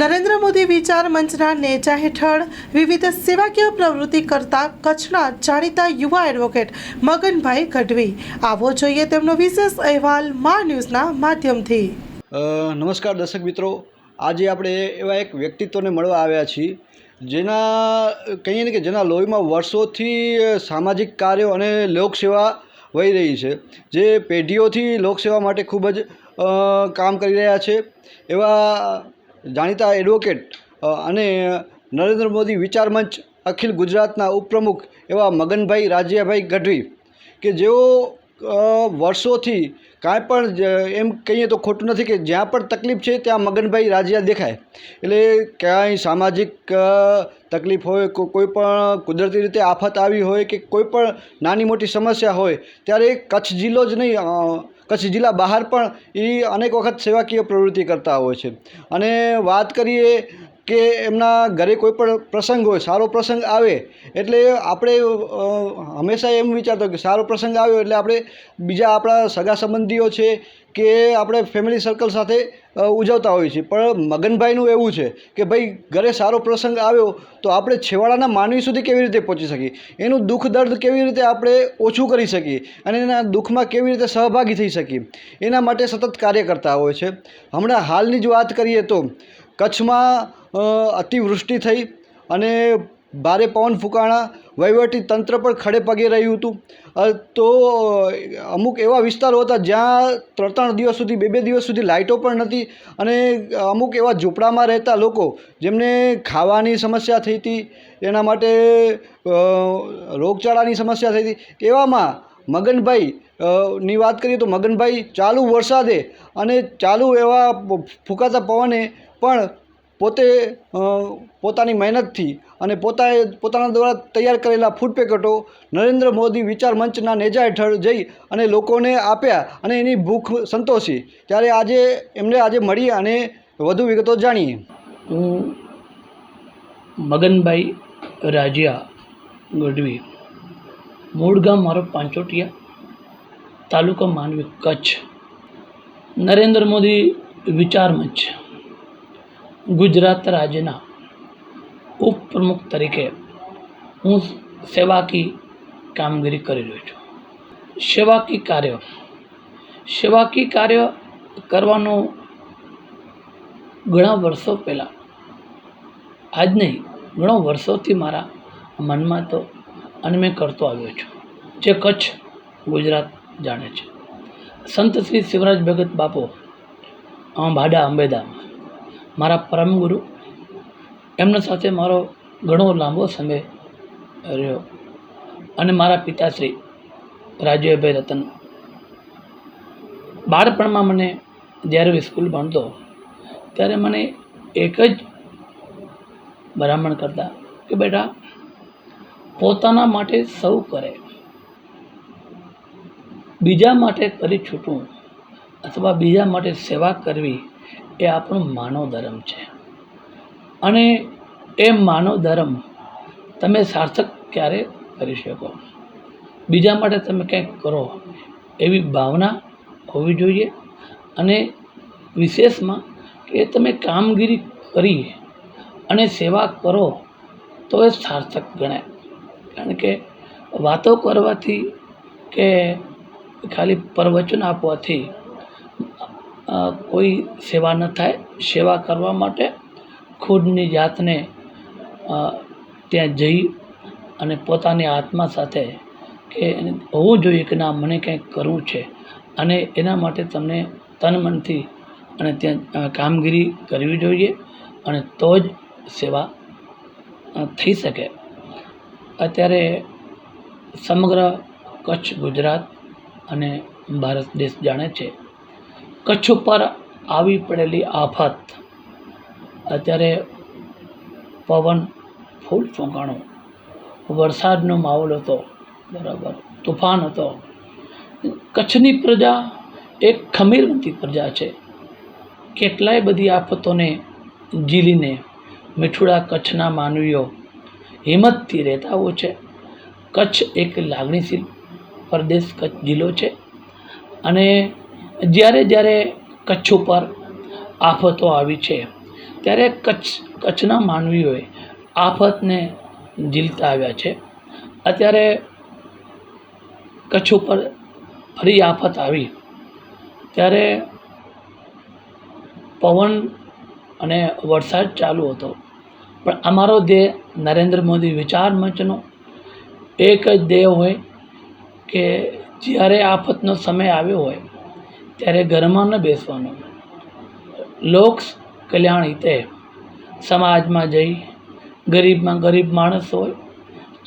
નરેન્દ્ર મોદી વિચાર મંચના નેજા હેઠળ વિવિધ સેવાકીય પ્રવૃત્તિ કરતા કચ્છના જાણીતા યુવા એડવોકેટ મગનભાઈ ગઢવી. આવો જોઈએ તેમનો વિશેષ અહેવાલ મા ન્યૂઝના માધ્યમથી. નમસ્કાર દર્શક મિત્રો. આજે આપણે એવા એક વ્યક્તિત્વને મળવા આવ્યા છીએ, જેના, કહીએ ને કે જેના લોહીમાં વર્ષોથી સામાજિક કાર્યો અને લોકસેવા વહી રહી છે, જે પેઢીઓથી લોકસેવા માટે ખૂબ જ કામ કરી રહ્યા છે. એવા જાણીતા એડવોકેટ અને નરેન્દ્ર મોદી વિચાર મંચ અખિલ ગુજરાતના ઉપપ્રમુખ એવા મગનભાઈ રાજ્યાભાઈ ગઢવી, કે જેઓ વર્ષોથી કાંઈ પણ એમ કહીએ તો ખોટું નથી કે જ્યાં પણ તકલીફ છે ત્યાં મગનભાઈ રાજ્યા દેખાય. એટલે ક્યાંય સામાજિક તકલીફ હોય કોઈ પણ કુદરતી રીતે આફત આવી હોય કે કોઈ પણ નાની મોટી સમસ્યા હોય, ત્યારે કચ્છ જિલ્લો જ નહીં કચ્છ જિલ્લા બહાર પણ એ અનેક વખત સેવાકીય પ્રવૃત્તિ કરતા હોય છે. અને વાત કરીએ કે એમના ઘરે કોઈ પણ પ્રસંગ હોય, સારો પ્રસંગ આવે, એટલે આપણે હંમેશા એમ વિચારતો કે સારો પ્રસંગ આવ્યો, એટલે આપણે બીજા આપણા સગા સંબંધીઓ છે કે આપણે ફેમિલી સર્કલ સાથે ઉજવતા હોઈએ છીએ પણ મગનભાઈનું એવું છે કે ભાઈ, ઘરે સારો પ્રસંગ આવ્યો તો આપણે છેવાડાના માનવી સુધી કેવી રીતે પહોંચી શકીએ? એનું દુઃખ દર્દ કેવી રીતે આપણે ઓછું કરી શકીએ? અને એના દુઃખમાં કેવી રીતે સહભાગી થઈ શકીએ? એના માટે સતત કાર્ય કરતા હોય છે. હમણાં હાલની જ વાત કરીએ તો કચ્છમાં અતિવૃષ્ટિ થઈ અને ભારે પવન ફૂંકાણા વહીવટી તંત્ર પણ ખડે પગે રહ્યું હતું. તો, અમુક એવા વિસ્તારો હતા જ્યાં ત્રણ ત્રણ દિવસ સુધી બે બે દિવસ સુધી લાઇટો પણ નથી અને અમુક એવા ઝૂંપડામાં રહેતા લોકો જેમને ખાવાની સમસ્યા થઈ હતી, એના માટે રોગચાળાની સમસ્યા થઈ હતી. એવામાં મગનભાઈ ની વાત કરીએ તો મગનભાઈ ચાલુ વરસાદે અને ચાલુ એવા ફૂંકાતા પવને પણ પોતે પોતાની મહેનતથી અને પોતાએ, પોતાના દ્વારા તૈયાર કરેલા ફૂડ પેકેટો નરેન્દ્ર મોદી વિચાર મંચના નેજા હેઠળ જઈ અને લોકોને આપ્યા અને એની ભૂખ સંતોષી. ત્યારે આજે એમને આજે મળી અને વધુ વિગતો જાણીએ. હું મગનભાઈ રાજિયા ગઢવી. મૂળ ગામ મારો પાંચોટિયા, તાલુકો માંડવી કચ્છ. નરેન્દ્ર મોદી વિચાર મંચ. ગુજરાત રાજ્યના ઉપપ્રમુખ તરીકે હું સેવાકી કામગીરી કરી રહ્યો છું. સેવાકી કાર્ય સેવાકી કાર્ય કરવાનું ઘણા વર્ષો પહેલાં, આજ નહીં, ઘણો વર્ષોથી મારા મનમાં તો અને મેં કરતો આવ્યો છું, જે કચ્છ, ગુજરાત જાણે છે. સંત શ્રી શિવરાજ ભગત બાપો ભાડા અંબેદામ મારા પરમ ગુરુ. એમના સાથે મારો ઘણો લાંબો સમય રહ્યો. અને મારા પિતાશ્રી રાજુભાઈ રતન. બાળપણમાં મને જ્યારે હું સ્કૂલ ભણતો, ત્યારે મને એક જ ભલામણ કરતા કે બેટા, પોતાના માટે સૌ કરે. બીજા માટે કરી છૂટવું અથવા બીજા માટે સેવા કરવી એ આપણો માનવ ધર્મ છે. અને એ માનવ ધર્મ તમે સાર્થક ક્યારે કરી શકો? બીજા માટે તમે કંઈક કરો એવી ભાવના હોવી જોઈએ અને વિશેષમાં કે તમે કામગીરી કરી અને સેવા કરો તો એ સાર્થક ગણાય. કારણ કે વાતો કરવાથી કે ખાલી પ્રવચન આપવાથી કોઈ સેવા ન થાય. સેવા કરવા માટે ખુદની જાતને ત્યાં જઈ અને પોતાની આત્મા સાથે કે હોવું જોઈએ કે ના, મને કંઈક કરવું છે. અને એના માટે તમને તન મનથી અને ત્યાં કામગીરી કરવી જોઈએ અને તો જ સેવા થઈ શકે. અત્યારે સમગ્ર કચ્છ ગુજરાત અને ભારત દેશ જાણે છે. કચ્છ ઉપર આવી પડેલી આફત. અત્યારે પવન ફૂલ ફૂંકાણો. વરસાદનો માહોલ હતો, બરાબર. તુફાન હતો. કચ્છની પ્રજા એક ખમીરવંતી પ્રજા છે. કેટલાય બધી આફતોને ઝીલીને મીઠુડા કચ્છના માનવીઓ હિંમતથી રહેતા હોય છે. કચ્છ એક લાગણીશીલ પ્રદેશ, કચ્છ જિલ્લો છે. અને જ્યારે જ્યારે કચ્છ ઉપર આફતો આવી છે, ત્યારે કચ્છ, કચ્છના માનવીઓએ આફતને ઝીલતા આવ્યા છે. અત્યારે કચ્છ ઉપર ફરી આફત આવી, ત્યારે પવન અને વરસાદ ચાલુ હતો. પણ અમારો ધ્યેય નરેન્દ્ર મોદી વિચાર મંચનો એક જ ધ્યેય હોય કે જ્યારે આફતનો સમય આવ્યો હોય ત્યારે ઘરમાં ન બેસવાનું. લોક કલ્યાણ હિતે સમાજમાં જઈ ગરીબમાં ગરીબ માણસ હોય,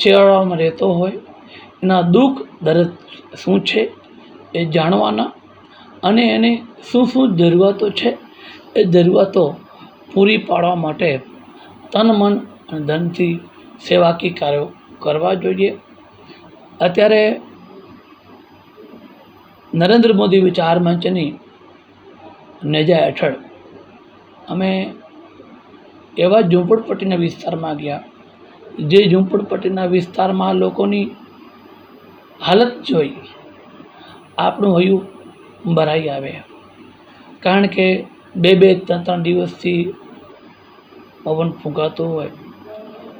છેવાડામાં રહેતો હોય, એના દુઃખ દરદ શું છે એ જાણવાના અને એને શું શું જરૂરિયાતો છે એ જરૂરિયાતો પૂરી પાડવા માટે તન મન અને ધનથી સેવાકી કાર્યો કરવા જોઈએ. અત્યારે નરેન્દ્ર મોદી વિચાર મંચની નેજા હેઠળ અમે એવા ઝૂંપડપટ્ટીના વિસ્તારમાં ગયા, જે ઝૂંપડપટ્ટીના વિસ્તારમાં લોકોની હાલત જોઈ આપણું હૈયું ભરાઈ આવે. કારણ કે બે બે, ત્રણ ત્રણ દિવસથી પવન ફૂંકાતો હોય.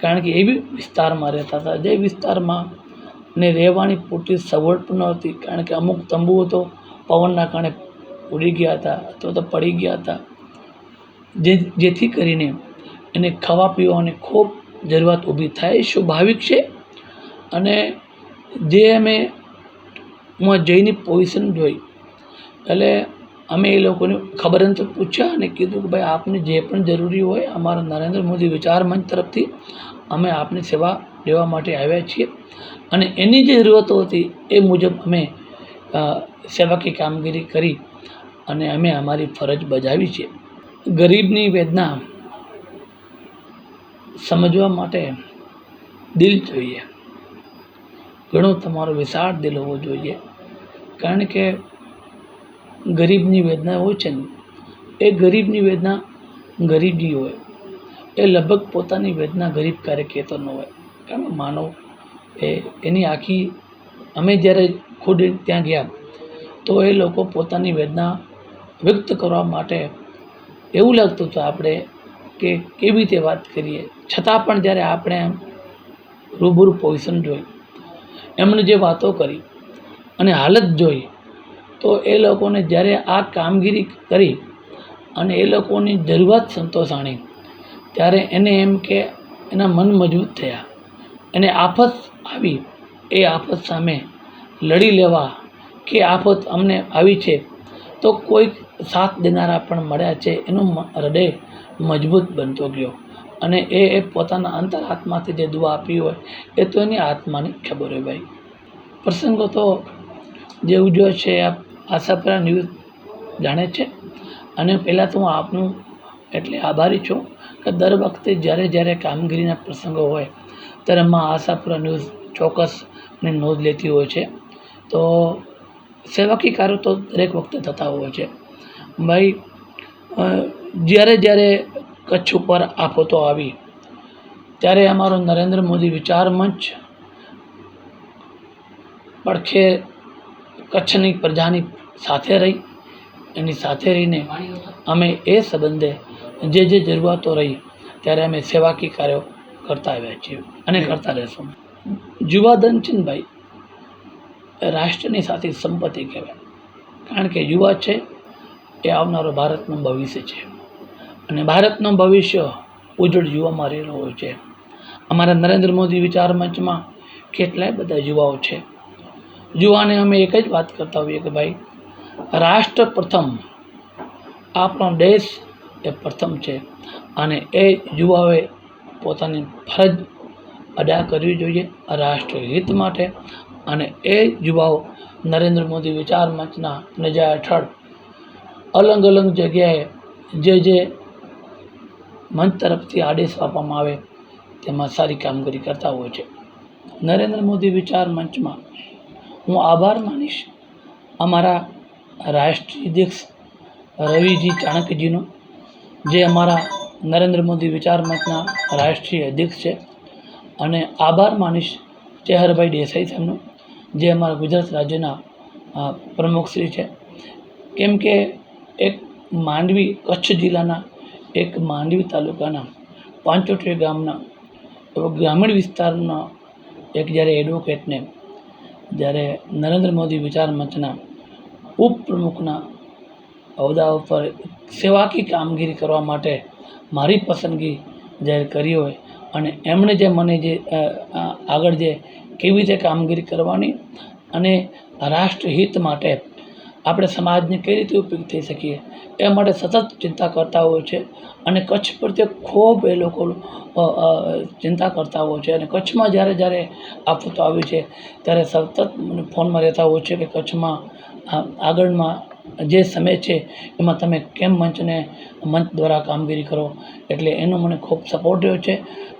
કારણ કે એવી વિસ્તારમાં રહેતા હતા. જે વિસ્તારમાં ને રહેવાની પૂરતી સગવડ પણ નહોતી કારણ કે અમુક તંબુઓ તો પવનના કારણે ઉડી ગયા હતા અથવા તો પડી ગયા હતા. જે, જેથી કરીને એને ખાવા પીવાની ખૂબ જરૂરિયાત ઊભી થાય સ્વાભાવિક છે. અને જે અમે, હું જઈને પોઝિશન જોઈ, એટલે અમે એ લોકોને ખબર અંતર પૂછ્યા અને કીધું કે ભાઈ આપને જે પણ જરૂરી હોય અમારા નરેન્દ્ર મોદી વિચાર મંચ તરફથી અમે આપની સેવા લેવા માટે આવ્યા છીએ. અને એની જે જરૂરતો હતી એ મુજબ અમે સેવાકી કામગીરી કરી અને અમે અમારી ફરજ બજાવી છે. ગરીબની વેદના સમજવા માટે દિલ જોઈએ. ઘણો તમારો વિશાળ દિલ હોવો જોઈએ. કારણ કે ગરીબની વેદના હોય છે ને, એ ગરીબની વેદના ગરીબી હોય. એ લગભગ પોતાની વેદના ગરીબ ક્યારે કહેતો ન હોય. કારણ કે માનવ. એ, એની આખી, અમે જ્યારે ખુદ ત્યાં ગયા, તો એ લોકો પોતાની વેદના વ્યક્ત કરવા માટે એવું લાગતું હતું આપણે કે કેવી રીતે વાત કરીએ. છતાં પણ જ્યારે આપણે એમ રૂબરૂ પોઝિશન જોઈ, એમણે જે વાતો કરી અને હાલત જોઈ, તો એ લોકોને જ્યારે આ કામગીરી કરી અને એ લોકોની જરૂરિયાત સંતોષાણી, ત્યારે એને એમ કે એના મન મજબૂત થયા. એને આફત આવી એ આફત સામે લડી લેવા કે આફત અમને આવી છે, તો કોઈક સાથ દેનારા પણ મળ્યા છે. એનું હૃદય મજબૂત બનતો ગયો અને એ એ પોતાના અંતરાત્માથી જે દુઆ આપી હોય, એ તો એની આત્માની ખબર હોય ભાઈ. પ્રસંગો તો જે ઉજવ્યો છે આપ આશાપરા ન્યૂઝ જાણે છે. અને પહેલાં તો હું આપનું એટલે આભારી છું. કે દર વખતે જ્યારે જ્યારે કામગીરીના પ્રસંગો હોય, ત્યારે માં આશાપુરા ન્યૂઝ ચોક્કસની નોંધ લેતી હોય છે. તો સેવાકી કાર્યો તો દરેક વખતે થતા હોય છે. ભાઈ જ્યારે જ્યારે કચ્છ ઉપર આફતો આવી, ત્યારે અમારો નરેન્દ્ર મોદી વિચાર મંચ પડખે કચ્છની પ્રજાની સાથે રહી. એની સાથે રહીને અમે એ સંબંધે જે જે જરૂરિયાતો રહી, ત્યારે અમે સેવાકીય કાર્યો કરતા આવ્યા છીએ અને કરતા રહેશું. યુવા છે ને ભાઈ એ રાષ્ટ્રની સાથે સંપત્તિ કહેવાય. કારણ કે યુવા છે, એ આવનારો ભારતનું ભવિષ્ય છે. અને ભારતનું ભવિષ્ય ઉજ્જવળ યુવામાં રહેલો હોય છે. અમારા નરેન્દ્ર મોદી વિચાર મંચમાં કેટલાય બધા યુવાઓ છે. યુવાને અમે એક જ વાત કરતા હોઈએ કે ભાઈ, રાષ્ટ્ર પ્રથમ આપણો દેશ એ પ્રથમ છે. અને એ યુવાઓએ પોતાની ફરજ અદા કરવી જોઈએ રાષ્ટ્રહિત માટે. અને એ યુવાઓ નરેન્દ્ર મોદી વિચાર મંચના નજા હેઠળ અલગ અલગ જગ્યાએ જે જે મંચ તરફથી આદેશ આપવામાં આવે તેમાં સારી કામગીરી કરતા હોય છે. નરેન્દ્ર મોદી વિચાર મંચમાં હું આભાર માનીશ. અમારા રાષ્ટ્રીય અધ્યક્ષ રવિજી ચાણક્યજીનો જે અમારા નરેન્દ્ર મોદી વિચાર મંચના રાષ્ટ્રીય અધ્યક્ષ છે. અને આભાર માનીશ ચેહરભાઈ દેસાઈ સાહેબનો જે અમારા ગુજરાત રાજ્યના પ્રમુખશ્રી છે. કેમ કે એક માંડવી, કચ્છ જિલ્લાના એક માંડવી તાલુકાના પાંચોટી ગામના ગ્રામીણ વિસ્તારના એક જ્યારે એડવોકેટને જ્યારે નરેન્દ્ર મોદી વિચાર મંચના ઉપપ્રમુખના હોદ્દા ઉપર સેવાકી કામગીરી કરવા માટે મારી પસંદગી જ્યારે કરી હોય અને એમણે જે મને જે આગળ જે કેવી રીતે કામગીરી કરવાની અને રાષ્ટ્રહિત માટે આપણે સમાજને કઈ રીતે ઉપયોગ થઈ શકીએ, એ માટે સતત ચિંતા કરતા હોય છે અને કચ્છ પ્રત્યે ખૂબ એ લોકો ચિંતા કરતા હોય છે અને કચ્છમાં જ્યારે જ્યારે આફતો આવી છે, ત્યારે સતત મને ફોનમાં રહેતા હોય છે કે કચ્છમાં આગળમાં જે સમય છે, એમાં તમે કેમ મંચને, મંચ દ્વારા કામગીરી કરો? એટલે એનો મને ખૂબ સપોર્ટ રહ્યો છે.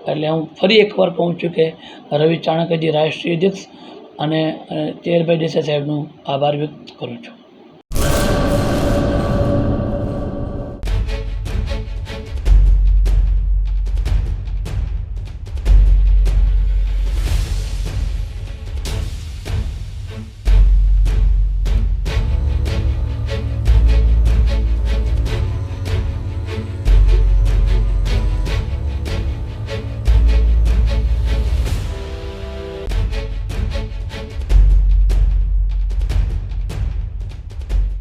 એટલે હું ફરી એકવાર કહું છું કે રવિ ચાણક્યજી રાષ્ટ્રીય અધ્યક્ષ અને ચેરભાઈ દેસાઈ સાહેબનું આભાર વ્યક્ત કરું છું.